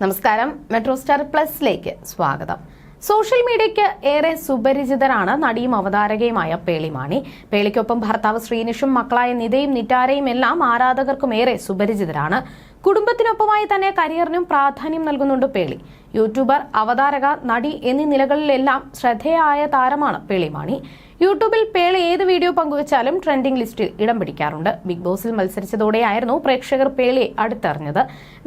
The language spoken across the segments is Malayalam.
നമസ്കാരം. മെട്രോ സ്റ്റാർ പ്ലസിലേക്ക് സ്വാഗതം. സോഷ്യൽ മീഡിയയ്ക്ക് ഏറെ സുപരിചിതരാണ് നടിയും അവതാരകയുമായ പേളിമാണി. പേളിക്കൊപ്പം ഭർത്താവ് ശ്രീനിഷും മക്കളായ നിതയും നിറ്റാരയും എല്ലാം ആരാധകർക്കും ഏറെ സുപരിചിതരാണ്. കുടുംബത്തിനൊപ്പമായി തന്നെ കരിയറിനും പ്രാധാന്യം നൽകുന്നുണ്ട് പേളി. യൂട്യൂബർ അവതാരക നടി എന്നീ നിലകളിലെല്ലാം ശ്രദ്ധേയായ താരമാണ് പേളിമാണി. യൂട്യൂബിൽ പേളി ഏത് പങ്കുവച്ചാലും ട്രെൻഡിംഗ് ലിസ്റ്റിൽ ഇടം പിടിക്കാറുണ്ട്. ബിഗ് ബോസിൽ മത്സരിച്ചതോടെയായിരുന്നു പ്രേക്ഷകർ പേളിയെ അടുത്തറിഞ്ഞത്.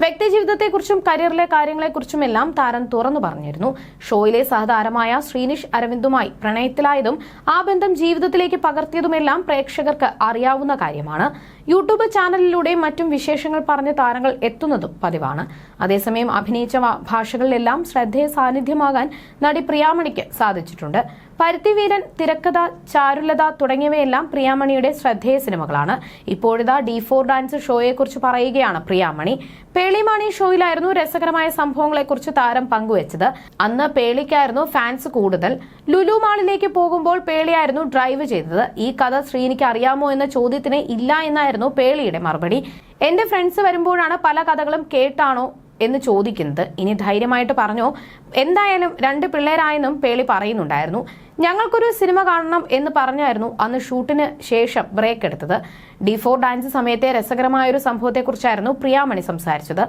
വ്യക്തിജീവിതത്തെക്കുറിച്ചും കരിയറിലെ കാര്യങ്ങളെക്കുറിച്ചും എല്ലാം താരം തുറന്നു പറഞ്ഞിരുന്നു. ഷോയിലെ സഹതാരമായ ശ്രീനിഷ് അരവിന്ദുമായി പ്രണയത്തിലായതും ആ ബന്ധം ജീവിതത്തിലേക്ക് പകർത്തിയതുമെല്ലാം പ്രേക്ഷകർക്ക് അറിയാവുന്ന കാര്യമാണ്. യൂട്യൂബ് ചാനലിലൂടെ മറ്റും വിശേഷങ്ങൾ പറഞ്ഞ് താരങ്ങൾ എത്തുന്നതും പതിവാണ്. അതേസമയം അഭിനയിച്ച ഭാഷകളിലെല്ലാം ശ്രദ്ധേയ സാന്നിധ്യമാകാൻ നടി പ്രിയാമണിക്ക് സാധിച്ചിട്ടുണ്ട്. പരുത്തിവീരൻ തിരക്കഥ ചാരുലത തുടങ്ങിയവയെല്ലാം പ്രിയാമണിയുടെ ശ്രദ്ധേയ സിനിമകളാണ്. ഇപ്പോഴിതാ ഡി ഫോർ ഡാൻസ് ഷോയെക്കുറിച്ച് പറയുകയാണ് പ്രിയാമണി. പേളിമാണി ഷോയിലായിരുന്നു രസകരമായ സംഭവങ്ങളെക്കുറിച്ച് താരം പങ്കുവച്ചത്. അന്ന് പേളിക്കായിരുന്നു ഫാൻസ് കൂടുതൽ. ലുലു മാളിലേക്ക് പോകുമ്പോൾ പേളിയായിരുന്നു ഡ്രൈവ് ചെയ്തത്. ഈ കഥ ശ്രീനിക്ക് അറിയാമോ എന്ന ചോദ്യത്തിന് ഇല്ല എന്നായിരുന്നു പേളിയുടെ മറുപടി. എന്റെ ഫ്രണ്ട്സ് വരുമ്പോഴാണ് പല കഥകളും കേട്ടാണോ എന്ന് ചോദിക്കുന്നത് ഇനി ധൈര്യമായിട്ട് പറഞ്ഞോ? എന്തായാലും രണ്ട് പിള്ളേരായെന്നും പേളി പറയുന്നുണ്ടായിരുന്നു. ഞങ്ങൾക്കൊരു സിനിമ കാണണം എന്ന് പറഞ്ഞായിരുന്നു അന്ന് ഷൂട്ടിന് ശേഷം ബ്രേക്ക് എടുത്തത്. ഡി ഫോർ ഡാൻസ് സമയത്തെ രസകരമായ ഒരു സംഭവത്തെക്കുറിച്ചായിരുന്നു പ്രിയാമണി സംസാരിച്ചത്.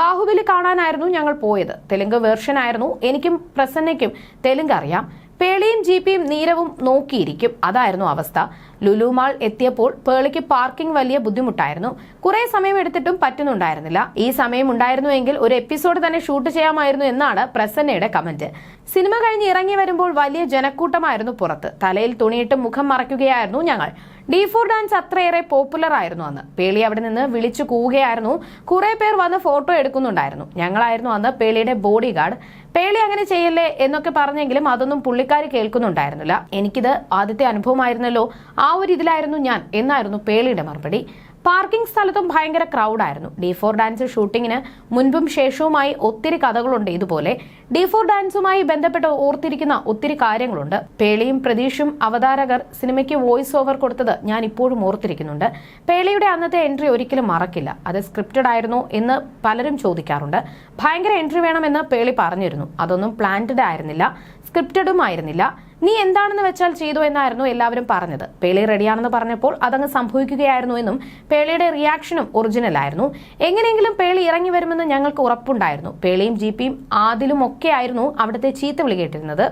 ബാഹുബലി കാണാനായിരുന്നു ഞങ്ങൾ പോയത്. തെലുങ്ക് വേർഷൻ ആയിരുന്നു. എനിക്കും പ്രസന്നയ്ക്കും തെലുങ്ക് അറിയാം. പേളിയും ജീപ്പിയും നീരവും നോക്കിയിരിക്കും. അതായിരുന്നു അവസ്ഥ. ലുലുമാൾ എത്തിയപ്പോൾ പേളിക്ക് പാർക്കിംഗ് വലിയ ബുദ്ധിമുട്ടായിരുന്നു. കുറെ സമയം എടുത്തിട്ടും പറ്റുന്നുണ്ടായിരുന്നില്ല. ഈ സമയം ഉണ്ടായിരുന്നുവെങ്കിൽ ഒരു എപ്പിസോഡ് തന്നെ ഷൂട്ട് ചെയ്യാമായിരുന്നു എന്നാണ് പ്രസന്നയുടെ കമന്റ്. സിനിമ കഴിഞ്ഞ് ഇറങ്ങി വരുമ്പോൾ വലിയ ജനക്കൂട്ടമായിരുന്നു പുറത്ത്. തലയിൽ തുണിയിട്ട് മുഖം മറയ്ക്കുകയായിരുന്നു ഞങ്ങൾ. ഡി ഫോർ ഡാൻസ് അത്രയേറെ പോപ്പുലർ ആയിരുന്നു അന്ന്. പേളി അവിടെ നിന്ന് വിളിച്ചു കൂവുകയായിരുന്നു. കുറെ പേർ വന്ന് ഫോട്ടോ എടുക്കുന്നുണ്ടായിരുന്നു. ഞങ്ങളായിരുന്നു അന്ന് പേളിയുടെ ബോഡി ഗാർഡ്. പേളി അങ്ങനെ ചെയ്യല്ലേ എന്നൊക്കെ പറഞ്ഞെങ്കിലും അതൊന്നും പുള്ളിക്കാരി കേൾക്കുന്നുണ്ടായിരുന്നില്ല. എനിക്കിത് ആദ്യത്തെ അനുഭവമായിരുന്നല്ലോ. ആ ഒരു ഇതിലായിരുന്നു ഞാൻ. എന്നായിരുന്നു പേളിയുടെ മറുപടി. പാർക്കിംഗ് സ്ഥലത്തും ഭയങ്കര ക്രൗഡായിരുന്നു ഡി ഫോർ ഡാൻസ് ഷൂട്ടിങ്ങിന് മുൻപും ശേഷവുമായി ഒത്തിരി കഥകളുണ്ട് ഇതുപോലെ. ഡി ഫോർ ഡാൻസുമായി ബന്ധപ്പെട്ട് ഓർത്തിരിക്കുന്ന ഒത്തിരി കാര്യങ്ങളുണ്ട്. പേളിയും പ്രതീഷും അവതാരകർ സിനിമയ്ക്ക് വോയിസ് ഓവർ കൊടുത്തത് ഞാൻ ഇപ്പോഴും ഓർത്തിരിക്കുന്നുണ്ട്. പേളിയുടെ അന്നത്തെ എൻട്രി ഒരിക്കലും മറക്കില്ല. അത് സ്ക്രിപ്റ്റഡ് ആയിരുന്നു എന്ന് പലരും ചോദിക്കാറുണ്ട്. ഭയങ്കര എൻട്രി വേണമെന്ന് പേളി പറഞ്ഞിരുന്നു. അതൊന്നും പ്ലാന്റഡ് ആയിരുന്നില്ല. സ്ക്രിപ്റ്റഡും ആയിരുന്നില്ല. നീ എന്താണെന്ന് വെച്ചാൽ ചെയ്തു എന്നായിരുന്നു എല്ലാവരും പറഞ്ഞത്. പേളി റെഡിയാണെന്ന് പറഞ്ഞപ്പോൾ അതങ്ങ് സംഭവിക്കുകയായിരുന്നു എന്നും പേളിയുടെ റിയാക്ഷനും ഒറിജിനൽ ആയിരുന്നു. എങ്ങനെയെങ്കിലും പേളി ഇറങ്ങി വരുമെന്ന് ഞങ്ങൾക്ക് ഉറപ്പുണ്ടായിരുന്നു. പേളിയും ജി പിയും ആദിലും ഒക്കെ ആയിരുന്നു അവിടുത്തെ ചീത്ത വിളി കേട്ടിരുന്നത്.